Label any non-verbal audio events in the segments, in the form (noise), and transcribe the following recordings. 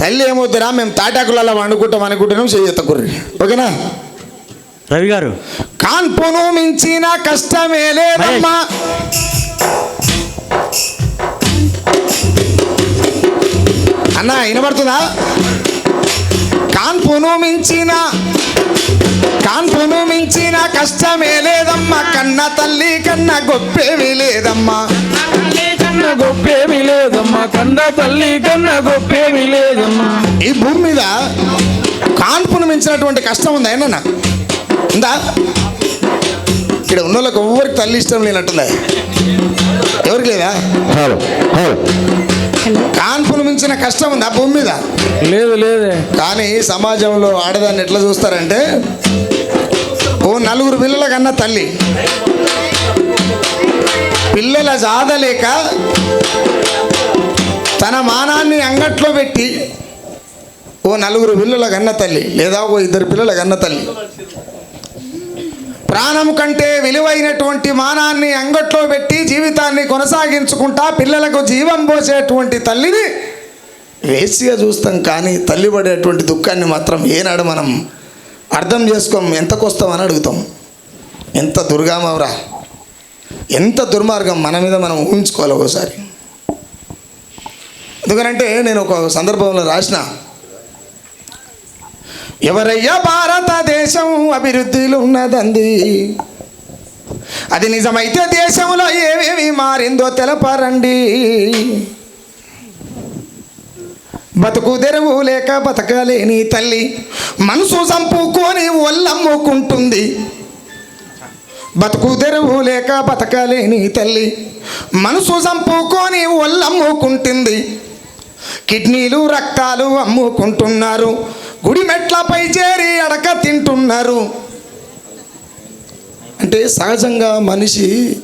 తల్లి ఏమవుతురా మేము తాటాకులలో వండుకుంటాం అనుకుంటున్నాం చెయ్యతకుర్రి ఓకేనా? రవి గారు. కాన్పును మించిన కష్టమే లేదమ్మా. అన్న వినబడుతుందా? కాన్పును మించిన కాన్పును మించిన కష్టమే లేదమ్మా. కన్న తల్లి కన్న గొప్పేమి లేదమ్మా. కన్న గొప్పేమి లేదమ్మా. కన్న తల్లి కన్న గొప్పేమి లేదమ్మా. ఈ భూమి మీద కాన్పును మించినటువంటి కష్టం ఉందా ఏమన్నా ఉందా? ఇక్కడ ఉన్న వాళ్ళకి ఎవరికి తల్లి ఇష్టం లేనట్టుందా? ఎవరికి లేదా? కాన్పును మించిన కష్టం ఉందా భూమి మీద? లేదు లేదే. కానీ సమాజంలో ఆడదాన్ని ఎట్లా చూస్తారంటే ఓ నలుగురు పిల్లల కన్నా తల్లి. పిల్లల జాదలేక తన మానాన్ని అంగట్లో పెట్టి ఓ నలుగురు పిల్లల కన్న తల్లి లేదా ఓ ఇద్దరు పిల్లల కన్న తల్లి. ప్రాణం కంటే విలువైనటువంటి మానాన్ని అంగట్లో పెట్టి జీవితాన్ని కొనసాగించుకుంటా పిల్లలకు జీవం పోసేటువంటి తల్లిని వేసిగా చూస్తాం కానీ తల్లి పడేటువంటి దుఃఖాన్ని మాత్రం ఏనాడు మనం అర్థం చేసుకోం ఎంతకొస్తామని అడుగుతాం. ఎంత దుర్గామవరా. ఎంత దుర్మార్గం మన మీద మనం ఊహించుకోవాలి ఒకసారి. ఎందుకనంటే నేను ఒక సందర్భంలో రాసిన ఎవరయ్యా భారతదేశం అభివృద్ధిలో ఉన్నదంది? అది నిజమైతే దేశంలో ఏమేమి మారిందో తెలపరండి. బతుకు తెరువు లేక బతకలేని తల్లి మనసు చంపుకొని ఒళ్ళమ్ముకుంటుంది. బతుకు తెరువు లేక బతకలేని తల్లి. మనసు చంపుకొని ఒళ్ళమ్ముకుంటుంది కిడ్నీలు రక్తాలు అమ్ముకుంటున్నారు. గుడి మెట్లపై చేరి అడక తింటున్నారు. అంటే సహజంగా మనిషి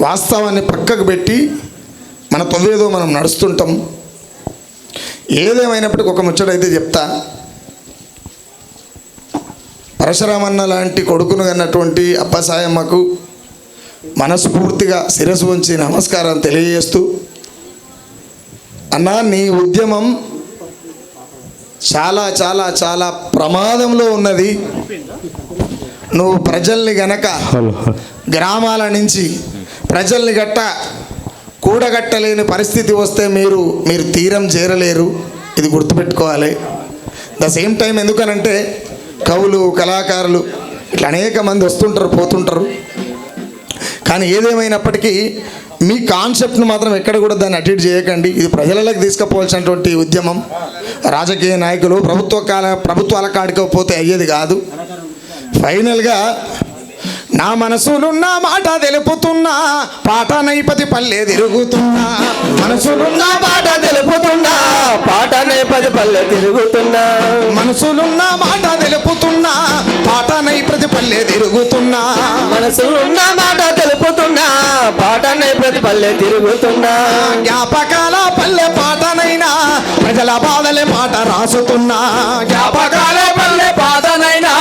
వాస్తవాన్ని పక్కకు పెట్టి మన తొవ్వేదో మనం నడుస్తుంటాం. ఏదేమైనప్పటికీ ఒక ముచ్చటైతే చెప్తా. పరశురామన్న లాంటి కొడుకును కన్నటువంటి అప్పసాయమ్మకు మనస్ఫూర్తిగా శిరస్సు ఉంచి నమస్కారం తెలియజేస్తూ అన్నా నీ ఉద్యమం చాలా చాలా చాలా ప్రమాదంలో ఉన్నది. నువ్వు ప్రజల్ని గనక గ్రామాల నుంచి ప్రజల్ని గట్ట కూడగట్టలేని పరిస్థితి వస్తే మీరు మీరు తీరం చేరలేరు. ఇది గుర్తుపెట్టుకోవాలి. ద సేమ్ టైం ఎందుకనంటే కవులు కళాకారులు ఇట్లా అనేక మంది వస్తుంటారు పోతుంటారు. కానీ ఏదేమైనప్పటికీ మీ కాన్సెప్ట్ను మాత్రం ఎక్కడ కూడా దాన్ని అటెండ్ చేయకండి. ఇది ప్రజలలోకి తీసుకుపోవాల్సినటువంటి ఉద్యమం. రాజకీయ నాయకులు ప్రభుత్వ కాల ప్రభుత్వాల కాడికి పోతే అయ్యేది కాదు. ఫైనల్గా నా మనసులున్న మాట తెలుపుతున్నా పాట నైపతి పల్లె తిరుగుతున్నా. మనసులున్న మాట తెలుపుతున్నా పాటనే పది పల్లె తిరుగుతున్నా. మనసులున్న మాట తెలుపుతున్నా పాట నైపతి పల్లె తిరుగుతున్నా. మనసు ఉన్న మాట పాటనే ప్రతి పల్లె తిరుగుతున్నా. జ్ఞాపకాల పల్లె పాటనైనా ప్రజల బాధలే మాట రాసుతున్నా జ్ఞాపకాల పల్లె పాటనైనా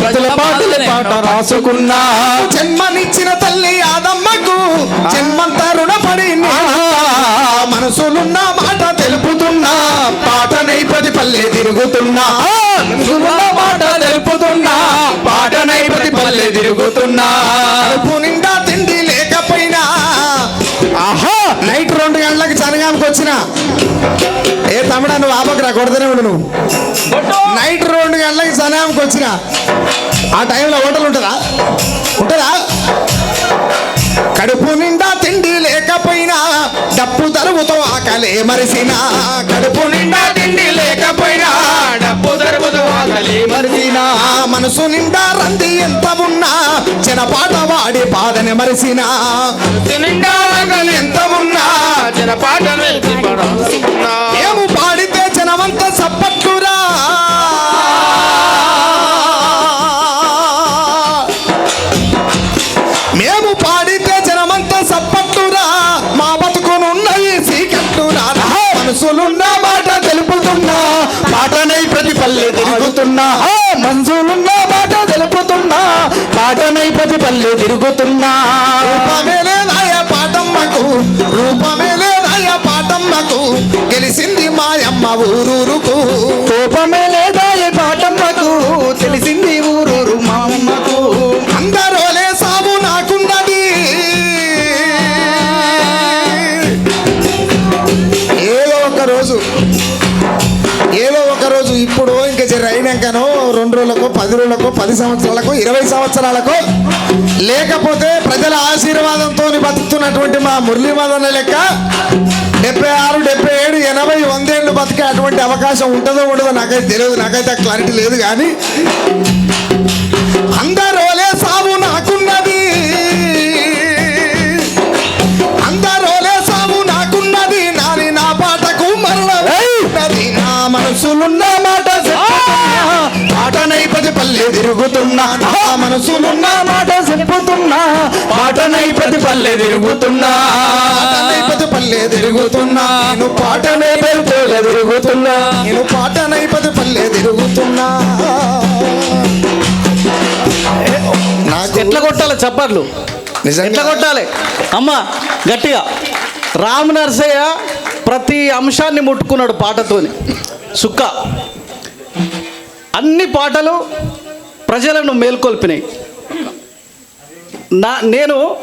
ప్రజల పాటలే పాట రాసుకున్నా. జన్మనిచ్చిన తల్లి ఆదమ్మకు జన్మంత రుణపడి నేను మనసులున్న మాట తెలుపుతున్నా. పాట నైపతి పల్లె తిరుగుతున్నా. మాట తెలుపుతున్నా. పాటనై ప్రతి పల్లె తిరుగుతున్నా. నిండా తిండి లేకపోయినా ఆహా నైట్ రెండు గంటలకు చనగానికి వచ్చిన. ఏ తమ్ముడా నువ్వు ఆపకరా కొడుతూనే ఉండు నువ్వు. నైట్ రెండు గంటలకు చనగానికి వచ్చిన. ఆ టైంలో హోటల్ ఉంటుందా? ఉంటుందా? కడుపు నిండా తిండి లేకపోయినా. డప్పు తరుగుతో ఆకలే మరిసినా కడుపు నిండా తిండి లేకపోయినా డబ్బు దరుపుతూ ఆకలి మరిచినా ఆ మనసు నిండా రంది ఎంత ఉన్నా జనపాట వాడి బాధని మరిసినా. నిండా ఎంత ఉన్నా రాసుకున్నా ఏము పాడితే జనమంత సప్పట్టురా. మనసులున్నా మాట తెలుపుతున్నా పాటనై ప్రతి పల్లె తిరుగుతున్నా. మనసులున్నా మాట తెలుపుతున్నా పాటనై ప్రతి పల్లె తిరుగుతున్నా. రూపమే లేదయ్యా పాటమ్మకు రూపమేలే లేదయ్యా పాటమ్మకు తెలిసింది మాయమ్మ ఊరూరుకు. రూపమే లేదయ్యా పాటమ్మకు తెలిసింది ఊరు లేదాయ పాటమ్మ రోజులకో పది రోజులకో పది సంవత్సరాలకో ఇరవై సంవత్సరాలకో లేకపోతే ప్రజల ఆశీర్వాదంతో బతుకుతున్నటువంటి మా మురళీ మదన లెక్క డెబ్బై ఆరు డెబ్బై ఏడు ఎనభై వందేళ్ళు బతికే అటువంటి అవకాశం ఉంటుందో ఉండదో నాకైతే తెలియదు నాకైతే క్లారిటీ లేదు కానీ అందరోలే సాగు నాకున్నది. అందరోలే సాగు నాకున్నది. నాని నా పాటకు మరణది నా మనసులున్న పల్లె తిరుగుతున్నా నా మనసులున్న మాట చెప్పుతున్నా. పాటనై ప్రతి పల్లె తిరుగుతున్నా పాటనై పది పల్లె తిరుగుతున్నా నేను పాటనే పేరుతో తిరుగుతున్నా నేను పాటనై పది పల్లె తిరుగుతున్నా నాకు ఎట్లా కొట్టాలి చప్పట్లు ఎట్లా కొట్టాలి? అమ్మ గట్టిగా. రామ నరసయ్య ప్రతి అంశాన్ని ముట్టుకున్నాడు పాటతోని. సుక్క. అన్ని పాటలు ప్రజలను మేల్కొల్పినాయి. నా నేను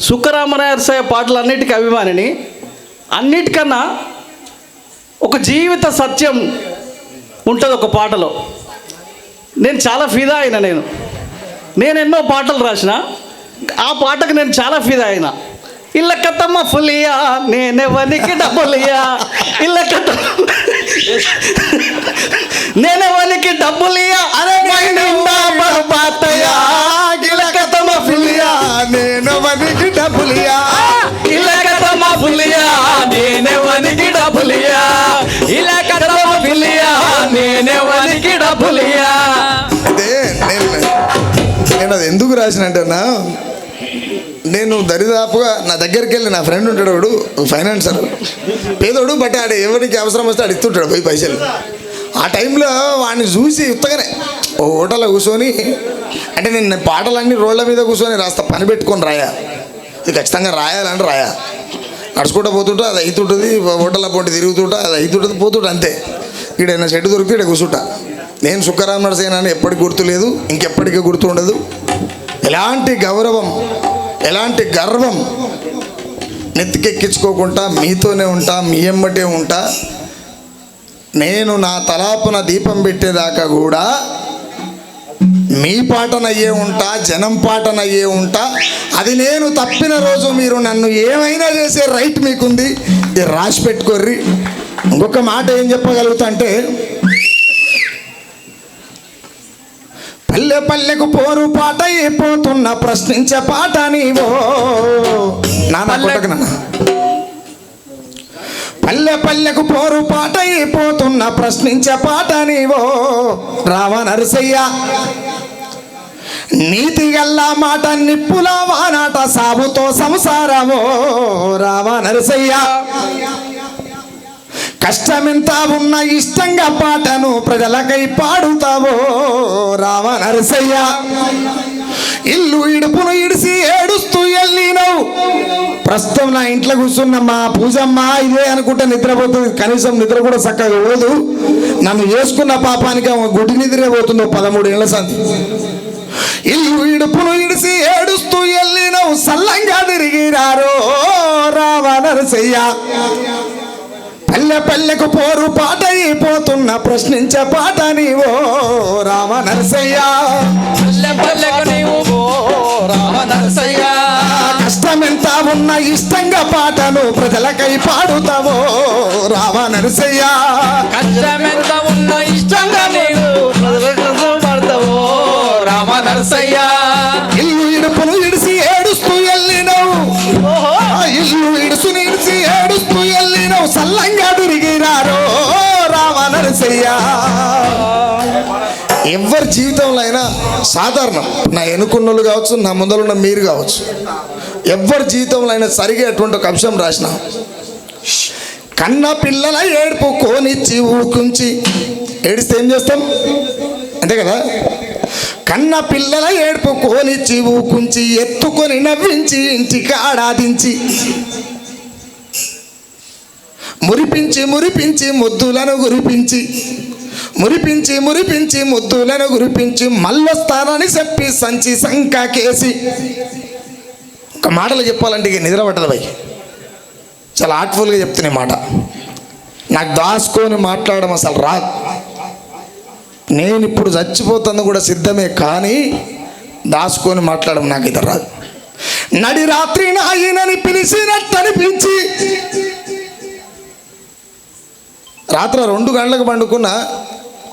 సుక్కరామనరసయ్య పాటలు అన్నిటికీ అభిమానిని. అన్నిటికన్నా ఒక జీవిత సత్యం ఉంటుంది ఒక పాటలో. నేను చాలా ఫిదా అయిన నేను. నేను ఎన్నో పాటలు రాసిన ఆ పాటకు నేను చాలా ఫిదా అయినా. ఇళ్ళ కత్తమ్మ ఫులియా నేనెవనికి డబ్బులియా ఇళ్ళ కత్త (laughs) నేనెవనికి డబ్బులియా అరే రాసినట్టన్నా నేను దరిదాపుగా నా దగ్గరికి వెళ్ళి నా ఫ్రెండ్ ఉంటాడు వాడు ఫైనాన్సర్ పేదోడు బట్ ఆడు ఎవరికి అవసరం వస్తే ఆడు ఇస్తుంటాడు పోయి పైసలు. ఆ టైంలో వాడిని చూసి ఉత్తగానే ఓ హోటల్లో కూర్చొని అంటే నేను పాటలన్నీ రోడ్ల మీద కూర్చొని రాస్తా పని పెట్టుకొని రాయా. ఇది ఖచ్చితంగా రాయాలని రాయా. నడుచుకుంటూ పోతుంటా అది అవుతుంటుంది హోటల్లో పోటీ తిరుగుతుంటా అది అవుతుంటుంది పోతుంటా అంతే. ఇక్కడ ఏదైనా చెట్టు దొరికితే ఇక్కడ కూర్చుంటా. నేను సుఖరామ్ నరసేన అని ఎప్పటికి గుర్తు లేదు ఇంకెప్పటికీ గుర్తు ఉండదు. ఎలాంటి గౌరవం ఎలాంటి గర్వం నెత్తికెక్కించుకోకుండా మీతోనే ఉంటా మీ ఎమ్మటే ఉంటా. నేను నా తలాపున దీపం పెట్టేదాకా కూడా మీ పాటనయ్యే ఉంటా జనం పాటనయ్యే ఉంటా. అది నేను తప్పిన రోజు మీరు నన్ను ఏమైనా చేసే రైట్ మీకుంది ఇది రాసి పెట్టుకోర్రి. ఇంకొక మాట ఏం చెప్పగలుగుతా అంటే పల్లె పల్లెకు పోరు పాట అయిపోతున్న ప్రశ్నించే పాట నీవో. నాన్న పల్లె పల్లెకు పోరు పాట అయిపోతున్న ప్రశ్నించే పాట నీవో. రావ నరసయ్య. నీతి గల్లా మాట నిప్పుల వానాట సాగుతో సంసారమో. రావ నరసయ్య. కష్టమెంత ఉన్న ఇష్టంగా పాటను ప్రజలకై పాడుతావో రామ నరసయ్య ఇల్లు ఇడుపును ఇడిసి ఏడుస్తూ వెళ్ళినవు ప్రస్తుతం నా ఇంట్లో కూర్చున్న మా పూజమ్మ ఇదే అనుకుంటే నిద్రపోతుంది. కనీసం నిద్ర కూడా చక్కగా పోదు. నన్ను చేసుకున్న పాపానికి గుడి నిద్రే పోతుందో పదమూడు ఏళ్ళ సంది. ఇల్లు ఇడుపును ఇడిసి ఏడుస్తూ వెళ్ళినవు సల్లంగా తిరిగిరారో రామ నరసయ్య పల్లెకు పోరు పాట అయిపోతున్న ప్రశ్నించే పాట నీవో రామ నరసయ్య. పల్లె పల్లెకు నీవు రామ నరసయ్య. కష్టమెంత ఉన్న ఇష్టంగా పాటను ప్రజలకై పాడుతావో రామ నరసయ్య. కష్టమెంత ఉన్న ఇష్టంగా నీవు ప్రజలకు పడతావో రామ నరసయ్య. రామ ఎవరి జీవితంలో అయినా సాధారణం. నా ఎన్నుకున్నోళ్ళు కావచ్చు నా ముందరున్న మీరు కావచ్చు. ఎవరి జీవితంలో అయినా సరిగేటువంటి ఒక అంశం రాసిన. కన్న పిల్లల ఏడుపు కోనిచ్చి ఊకుంచి. ఏడిస్తే ఏం చేస్తాం? అంతే కదా? కన్న పిల్లల ఏడుపు కోనిచ్చి ఊకుంచి ఎత్తుకొని నవ్వించి ఇంటికి ఆడాదించి మురిపించి మురిపించి ముద్దులను గురిపించి. మురిపించి మురిపించి ముద్దులను గురిపించి స్థానాన్ని చెప్పి సంచి సంకాకేసి ఒక మాటలు చెప్పాలంటే ఇక నిద్ర పట్టదు భయ్. చాలా ఆర్ట్ఫుల్గా చెప్తున్నాయి మాట. నాకు దాచుకొని మాట్లాడడం అసలు రా నేను ఇప్పుడు చచ్చిపోతాను కూడా సిద్ధమే కానీ దాచుకొని మాట్లాడడం నాకు ఇది రాదు. నడి రాత్రి నాయనని పిలిచినట్టు అనిపించి రాత్రి రెండు గంటలకు పండుకున్న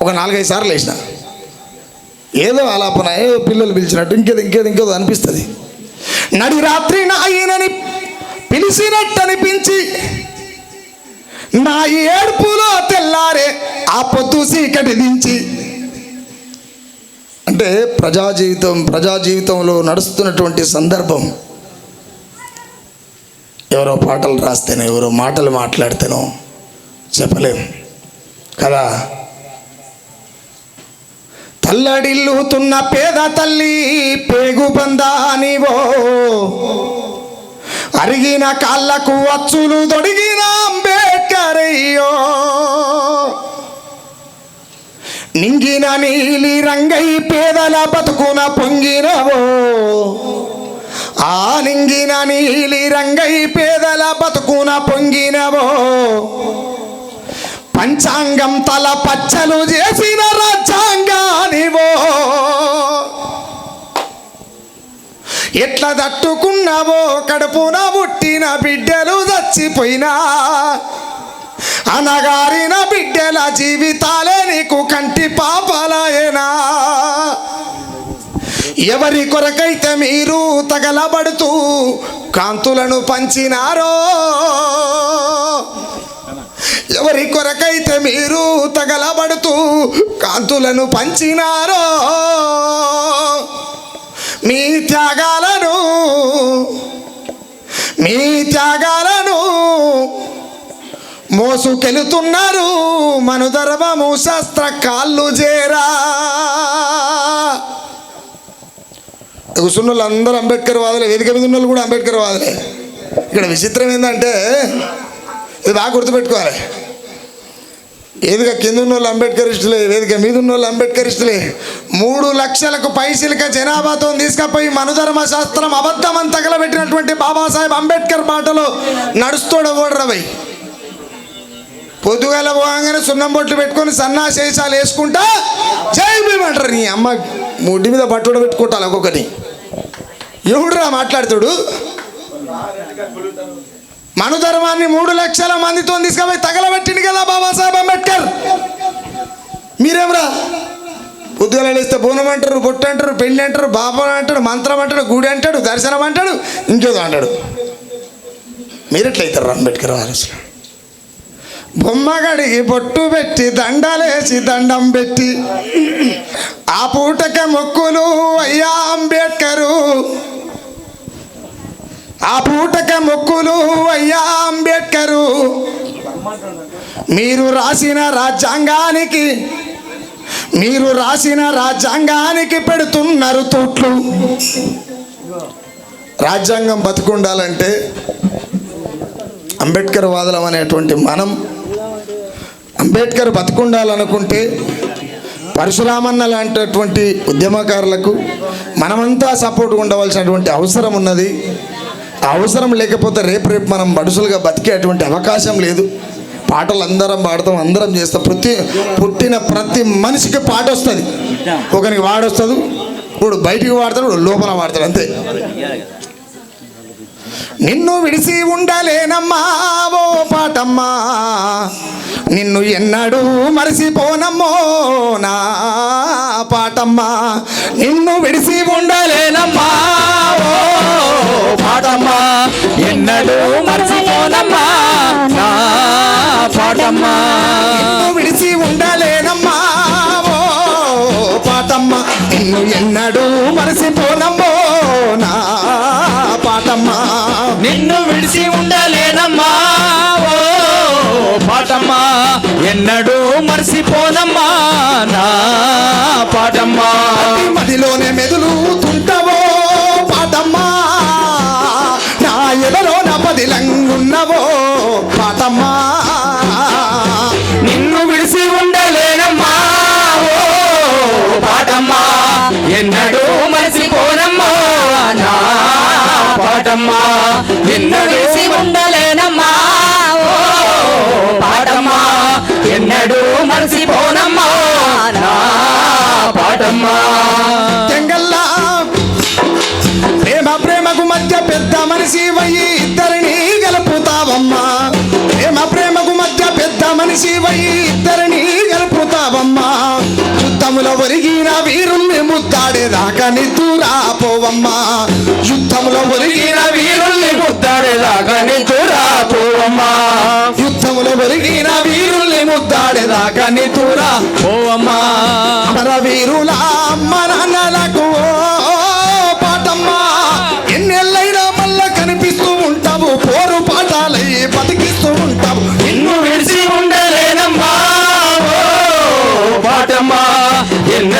ఒక నాలుగైదు సార్లు వేసిన ఏదో ఆలాపన ఏదో పిల్లలు పిలిచినట్టు ఇంకేది ఇంకేది ఇంకేదో అనిపిస్తుంది. నడి రాత్రి నాయనని పిలిచినట్టు అనిపించి నా ఏడుపులో తెల్లారే ఆ పొత్తు చీకటి దించి. అంటే ప్రజా జీవితం ప్రజా జీవితంలో నడుస్తున్నటువంటి సందర్భం. ఎవరో పాటలు రాస్తేనో ఎవరో మాటలు మాట్లాడితేనో చెప్పలేం. కదా? తల్లడిల్లుతున్న పేద తల్లి పేగు బందానివో అరిగిన కాళ్ళకు అచ్చులు దొడిగిన అంబేడ్కరయ్యో నింగిన నీలి రంగై పేదల బతుకున పొంగినవో? ఆ నింగిన నీలి రంగై పేదల బతుకున పొంగినవో? పంచాంగం తల పచ్చలు చేసిన రాజ్యాంగానివో. ఎట్లా తట్టుకున్నావో కడుపున పుట్టిన బిడ్డలు చచ్చిపోయినా అనగారిన బిడ్డల జీవితాలే నీకు కంటి పాపలాయనా. ఎవరి కొరకైతే మీరు తగలబడుతూ కాంతులను పంచినారో ఎవరి కొరకైతే మీరు తగలబడుతూ కాంతులను పంచినారో మీ త్యాగాలను మీ త్యాగాలను మోసుకెళుతున్నారు మనుధర్మము శస్త్ర కాళ్ళు చేరా కూర్చున్న వాళ్ళు అందరూ అంబేద్కర్ వాదులే వేదిక మీద ఉన్న వాళ్ళు కూడా అంబేద్కర్ వాదులే. ఇక్కడ విచిత్రం ఏంటంటే ఇది బాగా గుర్తుపెట్టుకోవాలి. ఏదిగా కింద ఉన్న వాళ్ళు ఇష్టలే వేదిక మీద ఉన్న వాళ్ళు అంబేద్కరిస్టులే మూడు లక్షలకు పైసలిక జనాభాతో తీసుకపోయి మనుధర్మ శాస్త్రం అబద్ధం అని తగలబెట్టినటువంటి బాబాసాహెబ్ అంబేద్కర్ బాటలో నడుస్తూడ ఓడరవై పొద్దుగాల పోగానే సున్నం బొట్లు పెట్టుకొని సన్నాశేషాలు వేసుకుంటా జై భీమ్ నీ అమ్మ ముడ్డి మీద బట్టలు పెట్టుకుంటాను ఒక్కొక్కటి. ఎవడురా మాట్లాడుతాడు? మనుధర్మాన్ని మూడు లక్షల మందితో తీసుకుపోయి తగలబెట్టింది కదా బాబాసాహెబ్ అంబేద్కర్. మీరేమరా పొద్దుగాల లేస్తే బోనం అంటారు బొట్టు అంటారు పెళ్ళి అంటారు బాబా అంటాడు మంత్రం అంటాడు గుడి అంటాడు దర్శనం అంటాడు ఇంకేదో అంటాడు. మీరెట్లయితారు అంబేద్కర్ వారు బొమ్మ బొమ్మగడికి బొట్టు పెట్టి దండలేసి దండం పెట్టి ఆ పూటక మొక్కులు అయ్యా అంబేద్కరు. ఆ పూటక మొక్కులు అయ్యా అంబేద్కరు. మీరు రాసిన రాజ్యాంగానికి మీరు రాసిన రాజ్యాంగానికి పెడుతున్నారు తూట్లు. రాజ్యాంగం బతుకుండాలంటే అంబేద్కర్ వాదలం అనేటువంటి మనం అంబేద్కర్ బతుకుండాలనుకుంటే పరశురామన్న లాంటిటువంటి ఉద్యమకారులకు మనమంతా సపోర్ట్ ఉండవలసినటువంటి అవసరం ఉన్నది. అవసరం లేకపోతే రేపు రేపు మనం బడుసులుగా బతికేటువంటి అవకాశం లేదు. పాటలు అందరం పాడతాం అందరం చేస్తాం. ప్రతి పుట్టిన ప్రతి మనిషికి పాట వస్తుంది. ఒకరికి వాడొస్తుంది ఇప్పుడు బయటికి వాడతాడు లోపల వాడతాడు అంతే. నిన్ను విడిసి ఉండలేనమ్మా ఓ పాటమ్మా. నిన్ను ఎన్నడూ మరిసిపోనమ్మో నా పాటమ్మా. నిన్ను విడిసి ఉండలేనమ్మా ఓ పాటమ్మా. ఎన్నడూ మరిసిపోనమ్మా నా పాటమ్మా. నిన్ను విడిసి ఉండలేనమ్మా ఓ పాటమ్మా. నిన్ను ఎన్నడూ మరిసిపోనమ్మో నా పాటమ్మా. నిన్ను విడిచి ఉండలేనమ్మా. ఓ పాటమ్మా ఎన్నడూ మర్చిపోనమ్మా నా పాటమ్మా. మదిలోనే మెదులు పాటమ్మా నిన్ను విడిచి ఉండలేనమ్మా. ఓ పాటమ్మా ఎన్నడూ మర్చిపోనమ్మా నా లేదమ్మా తెంగల్లా ప్రేమ ప్రేమకు మధ్య పెద్ద మనిషి వయ్యి ఇద్దరిని గలుపుతావమ్మా. ప్రేమ ప్రేమకు మధ్య పెద్ద మనిషి వయ్యి యుద్ధములో ఒరిగిన వీరుల్ని ముద్దాడేదాకా నిద్దురా పోవమ్మా యుద్ధంలో ఒరిగిన వీరుల్ని ముద్దాడేదాకా నిద్దురా పోవమ్మా యుద్ధంలో ఒరిగిన వీరుల్ని ముద్దాడేదాకా నిద్దురా పోవమ్మా అమర వీరుల అమ్మ నాన్నలకు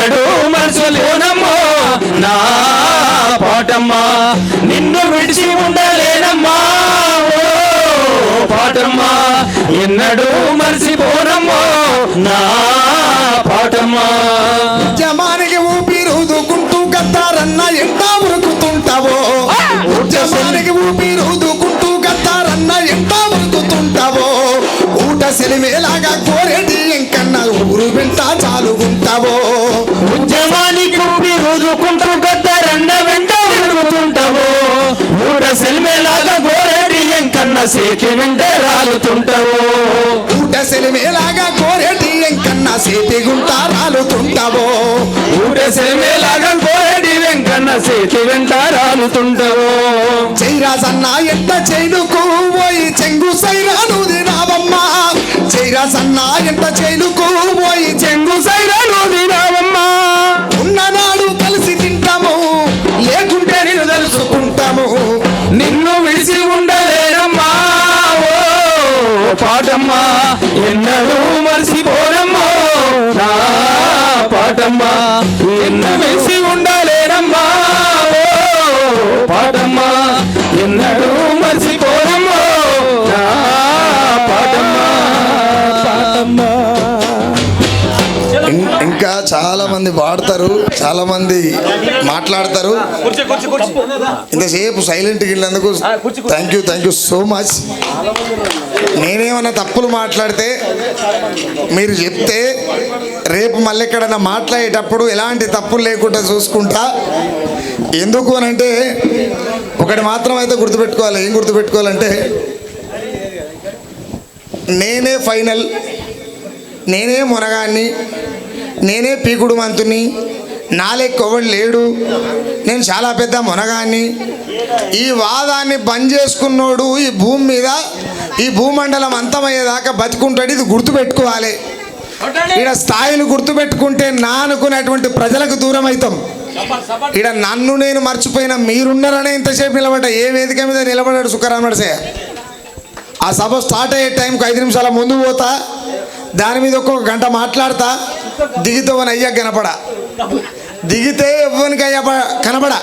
ఎన్నడూ మనసులోనమ్మో నా పాటమ్మా నిన్ను విడిచి ఉండలేనమ్మా. పాటమ్మా ఎన్నడూ మర్చిపోనమ్మో నా పాటమ్మా. ఉద్యమానికి ఊపిరుదుకుంటూ గద్దారన్న ఎంత ఉరుకుతుంటావో. ఉద్యమానికి ఊపిరుదుకుంటూ గద్దారన్న ఎంత ఉరుకుతుంటావో. ఊట సెలిమేలాగా కోరేటి ఎంకన్నా ఊరు వింటా చాలుకుంటావో ఉద్యమానికి ఊపి రోజుకుంటూ గద్దరన్న వెంట విరుగుతుంటావు ఊడ సెల్మేలాగా గోరేటి ఎంకన్న సేకి వెంట రాలుతుంటావు. ఊట సెలిమేలాగా కోరేటి ఎంకన్నా సేతి గుంట రాలుతుంటావో. ఊడ సెల్మేలాగా గోరేటి వెంకన్న సేకి వెంట రాలుతుంటావు. చైరాసన్న ఎంత చైలుకు పోయి చెంగు సైరాను దినావమ్మా చైరాసన్న ఎంత చైలుకు పోయి చెంగు సైరాను దినావమ్మా తెలుసుకుంటాము నిన్ను విడిచి ఉండలేనమ్మా. ఓ పాటమ్మా ఎన్నడూ మర్చిపోనమ్మో. నా పాటమ్మా ఎన్న విడిచి ఉండ చాలా మంది వాడతారు చాలా మంది మాట్లాడతారు. ఇంతసేపు silent వెళ్ళినందుకు thank you thank you so much నేనేమన్నా తప్పులు మాట్లాడితే మీరు చెప్తే రేపు మళ్ళీ ఎక్కడన్నా మాట్లాడేటప్పుడు ఎలాంటి తప్పులు లేకుండా చూసుకుంటా. ఎందుకు అని అంటే ఒకటి మాత్రం అయితే గుర్తుపెట్టుకోవాలి ఏం గుర్తుపెట్టుకోవాలంటే నేనే ఫైనల్ నేనే మునగాన్ని నేనే పీకుడు మంతుని నాలెక్కొవడు లేడు. నేను చాలా పెద్ద మునగాన్ని. ఈ వాదాన్ని బంద్ చేసుకున్నోడు ఈ భూమి మీద ఈ భూమండలం అంతమయ్యేదాకా బతుకుంటాడు. ఇది గుర్తుపెట్టుకోవాలి. ఈడ స్థాయిలు గుర్తుపెట్టుకుంటే నా అనుకునేటువంటి ప్రజలకు దూరం అవుతాం ఈడ నన్ను నేను మర్చిపోయిన మీరున్నారనే ఇంతసేపు నిలబడ్డా. ఏ వేదిక మీద నిలబడ్డాడు సుఖరామడసే ఆ సభ స్టార్ట్ అయ్యే టైంకి ఐదు నిమిషాల ముందు పోతా. దాని మీద ఒక్కొక్క గంట మాట్లాడతా. దిగితే అని అయ్యా కనపడ. దిగితే ఎవ్వనికి అయ్యా కనపడ. కనబడ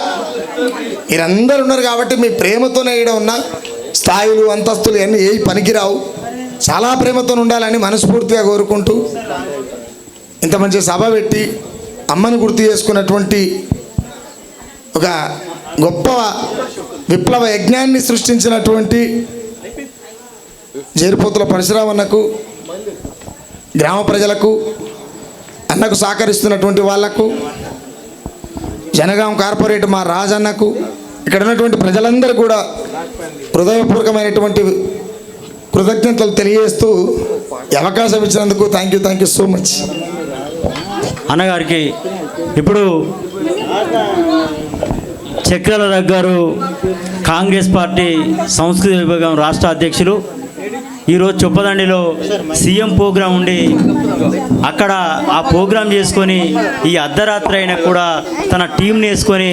మీరందరూ ఉన్నారు కాబట్టి మీ ప్రేమతోనే ఈడ ఉన్న. స్థాయిలు అంతస్తులు అన్నీ ఏ పనికిరావు. చాలా ప్రేమతో ఉండాలని మనస్ఫూర్తిగా కోరుకుంటూ ఇంత మంచి సభ పెట్టి అమ్మను గుర్తు చేసుకున్నటువంటి ఒక గొప్ప విప్లవ యజ్ఞాన్ని సృష్టించినటువంటి జరిపోతుల పరశురామన్నకు గ్రామ ప్రజలకు అన్నకు సహకరిస్తున్నటువంటి వాళ్ళకు జనగాం కార్పొరేట్ మా రాజన్నకు ఇక్కడ ఉన్నటువంటి ప్రజలందరూ కూడా హృదయపూర్వకమైనటువంటి కృతజ్ఞతలు తెలియజేస్తూ అవకాశం ఇచ్చినందుకు thank you thank you so much అన్నగారికి ఇప్పుడు చక్రాల గారు కాంగ్రెస్ పార్టీ సంస్కృతి విభాగం రాష్ట్ర అధ్యక్షులు ఈరోజు చొప్పదండిలో సీఎం ప్రోగ్రాం ఉండి అక్కడ ఆ ప్రోగ్రాం చేసుకొని ఈ అర్ధరాత్రి అయినా కూడా తన టీంని వేసుకొని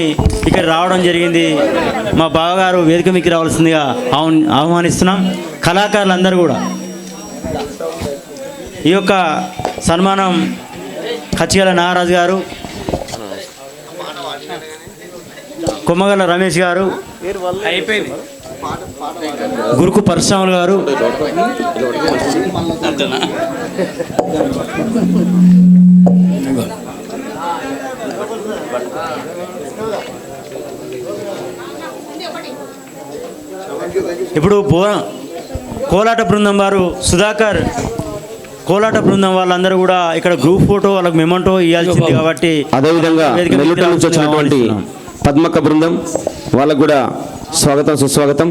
ఇక్కడ రావడం జరిగింది. మా బావగారు వేదిక మీకు రావాల్సిందిగా ఆహ్వానిస్తున్నాం. కళాకారులందరూ కూడా. ఈ యొక్క సన్మానం కచ్చిగల నాగరాజు గారు కొమ్మగల రమేష్ గారు అయిపోయింది. గురుకు పరశురాములు గారు ఇప్పుడు బో కోలాట బృందం వారు సుధాకర్ కోలాట బృందం వాళ్ళందరూ కూడా ఇక్కడ గ్రూప్ ఫోటో వాళ్ళకి మెమంటో ఇవ్వాల్సింది కాబట్టి అదేవిధంగా వచ్చినటువంటి. పద్మక్క బృందం వాళ్ళకు కూడా స్వాగతం సుస్వాగతం.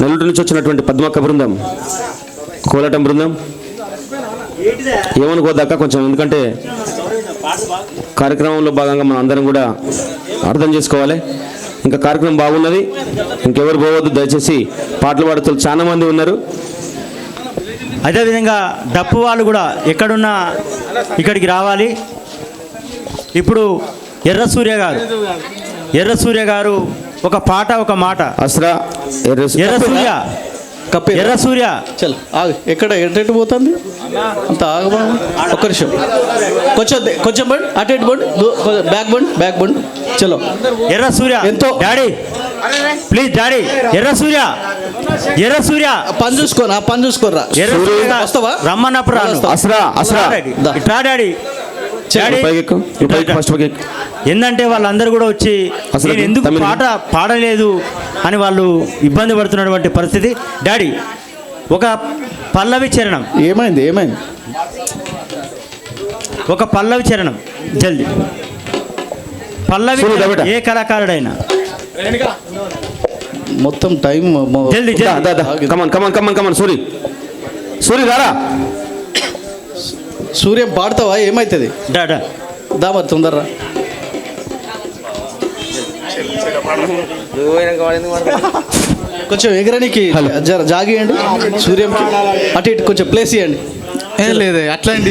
నెల్లూరు నుంచి వచ్చినటువంటి పద్మక్క బృందం కోలాటం బృందం. ఏమనుకోదక్క కొంచెం ఎందుకంటే కార్యక్రమంలో భాగంగా మనం అందరం కూడా అర్థం చేసుకోవాలి. ఇంకా కార్యక్రమం బాగున్నది. ఇంకెవరు పోవద్దు దయచేసి పాటలు పాడుతూ చాలా మంది ఉన్నారు. అదేవిధంగా డప్పు వాళ్ళు కూడా ఎక్కడున్నా ఇక్కడికి రావాలి. ఇప్పుడు ఎర్ర సూర్య గారు. ఎర్ర సూర్య గారు ఒక పాట ఒక మాట. అస్రా ఎర్రస్- ఎర్ర సూర్య కప్పే ఎర్ర సూర్య చల్ ఆగు. ఎక్కడ ఎటు పోతుంది? అంత ఆగమా ఒక్క నిమిషం. కొంచెం కొంచెం బండి అటు ఇటు బండి బ్యాక్ బండి బ్యాక్ బండి. చలో. ఎర్ర సూర్య ఎంతో- డాడీ. Please daddy. ఎర్ర సూర్య ఎర్ర సూర్య పని చూసుకోరా ఆ పని చూసుకోరా ఎర్ర వస్తావా? రమ్మన్నప్పుడు రాను. అస్రా అస్రా. డాడీ. ఏంటంటే వాళ్ళందరూ కూడా వచ్చి అసలు నేను ఎందుకు పాట పాడలేదు అని వాళ్ళు ఇబ్బంది పడుతున్నటువంటి పరిస్థితి. డాడీ ఒక పల్లవి చరణం. ఏమైంది ఏమైంది? ఒక పల్లవి చరణం. జల్దీ. పల్లవి. ఏ కళాకారుడైనా. మొత్తం టైం జల్దీ. Come on come on come on come on Suri. Suri రారా. సూర్యం పాడతావా? ఏమవుతుంది డా డా. దా మరి తొందరరా. కొంచెం ఎగరనికి జాగియండి సూర్యంకి. అటు ఇటు కొంచెం ప్లేస్ ఇవ్వండి ఏం లేదు అట్లాంటి